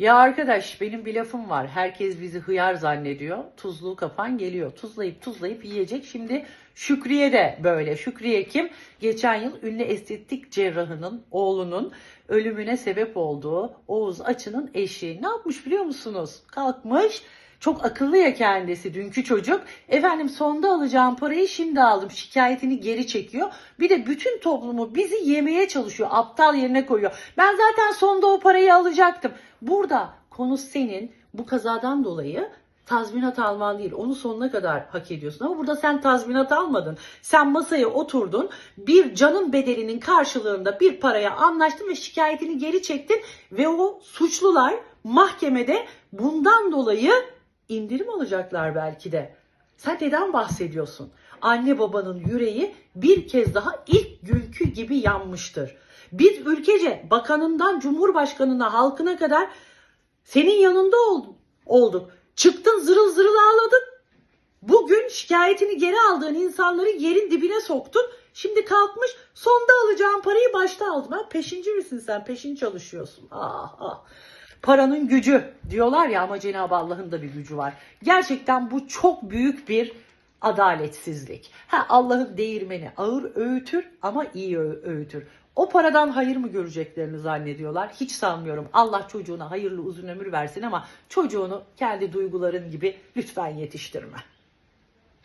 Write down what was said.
Ya arkadaş benim bir lafım var. Herkes bizi hıyar zannediyor. Tuzluğu kapan geliyor. Tuzlayıp tuzlayıp yiyecek. Şimdi Şükriye de böyle. Şükriye kim? Geçen yıl ünlü estetik cerrahının oğlunun ölümüne sebep olduğu Oğuz Açı'nın eşi. Ne yapmış biliyor musunuz? Kalkmış. Çok akıllı ya kendisi dünkü çocuk. Efendim sonda alacağım parayı şimdi aldım. Şikayetini geri çekiyor. Bir de bütün toplumu bizi yemeye çalışıyor. Aptal yerine koyuyor. Ben zaten sonda o parayı alacaktım. Burada konu senin bu kazadan dolayı tazminat alman değil. Onu sonuna kadar hak ediyorsun. Ama burada sen tazminat almadın. Sen masaya oturdun. Bir canın bedelinin karşılığında bir paraya anlaştın ve şikayetini geri çektin. Ve o suçlular mahkemede bundan dolayı indirim alacaklar belki de. Sen neden bahsediyorsun? Anne babanın yüreği bir kez daha ilk günkü gibi yanmıştır. Biz ülkece bakanından cumhurbaşkanına halkına kadar senin yanında ol- olduk. Çıktın zırıl zırıl ağladın. Bugün şikayetini geri aldığın insanları yerin dibine soktun. Şimdi kalkmış sonda alacağın parayı başta aldım. Ha, peşinci misin sen? Peşin çalışıyorsun. Ah ah. Paranın gücü diyorlar ya ama Cenab-ı Allah'ın da bir gücü var. Gerçekten bu çok büyük bir adaletsizlik. Ha Allah'ın değirmeni ağır öğütür ama iyi öğütür. O paradan hayır mı göreceklerini zannediyorlar? Hiç sanmıyorum. Allah çocuğuna hayırlı uzun ömür versin ama çocuğunu kendi duyguların gibi lütfen yetiştirme.